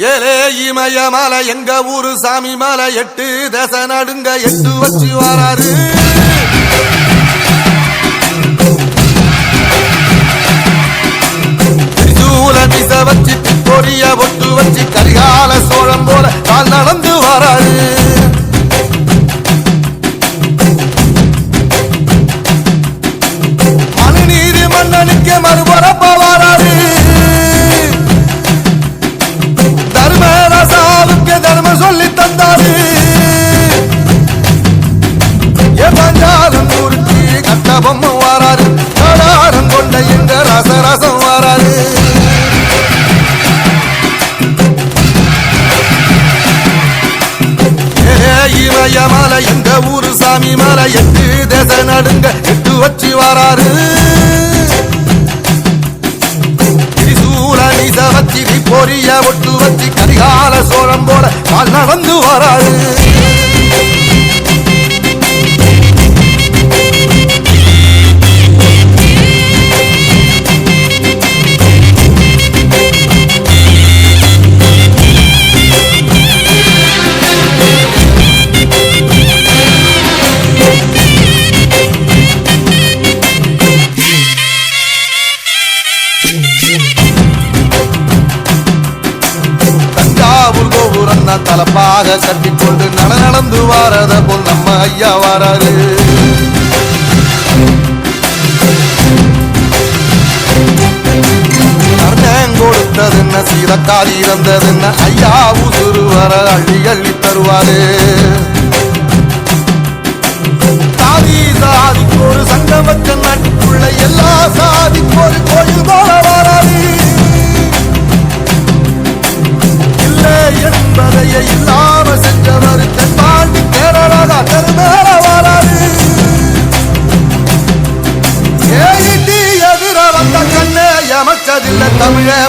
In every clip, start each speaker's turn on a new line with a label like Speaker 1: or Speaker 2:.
Speaker 1: ஏலே இமய மலை எங்க ஊரு சாமி மலை எட்டு தச நடுங்க எட்டு வச்சு வராரு. வச்சு பொரிய ஒட்டு வச்சு கரிகால சோழம் போல கால் நடந்து கட்டபம் வாராரு கடாரம் கொண்ட இந்த ரசரசம் வாராரு ஏ இமய மலை எங்க ஊரு சாமி மலை எட்டு தேச நடுங்க எட்டு வச்சு வராரு பொரிய ஒட்டு வச்சு கரிகால சோழம் போல கால் நடந்து வராரு கோபுரம் தான் கட்டிக்கொண்டு நட நடந்து வாரத போல் நம்ம ஐயா வராரு. கொடுத்ததுன்ன கொடுத்தது என்ன என்ன ஐயா உசுறு வர அள்ளி அள்ளி தருவாரு. சாதி சாதிக்கு ஒரு சங்கம் நாட்டுக்குள்ள எல்லா சாதிக்கு ஒரு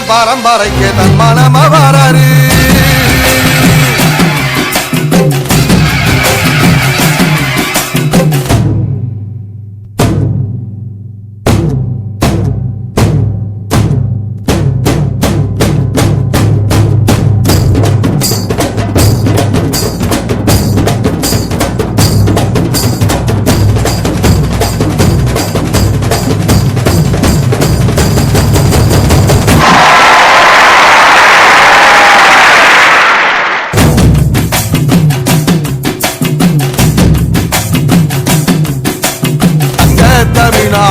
Speaker 1: பரம்பரைக்கு தன் மனம வராரு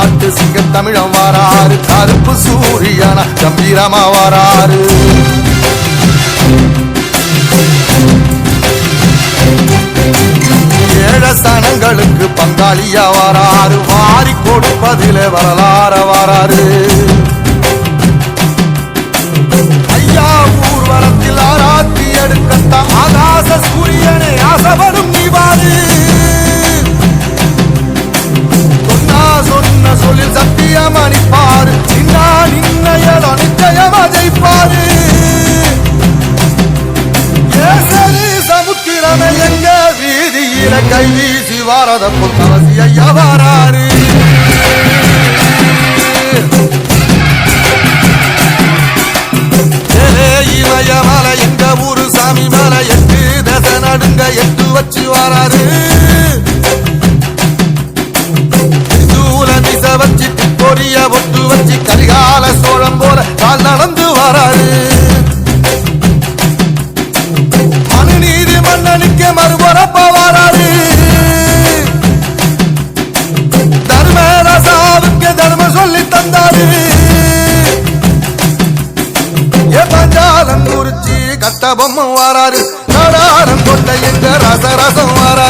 Speaker 1: தமிழ்நாட்டு சிங்க தமிழம் வாராரு கருப்பு சூரியனா கம்பீரமா வாராரு ஏழசனங்களுக்கு பங்காளியா வாராரு வாரி கொடுப்பதிலே வரலாற வாராரு கை வீசி வாரத புத்தவசி ஐயா வாராரு. இமய மலை எங்க ஊரு சாமி மலை எட்டு தச நடுங்க எட்டு வச்சு வாராரு. குறிச்சி வராரு பொம்மை வாராரு கொண்ட எங்க ரசரசம் வர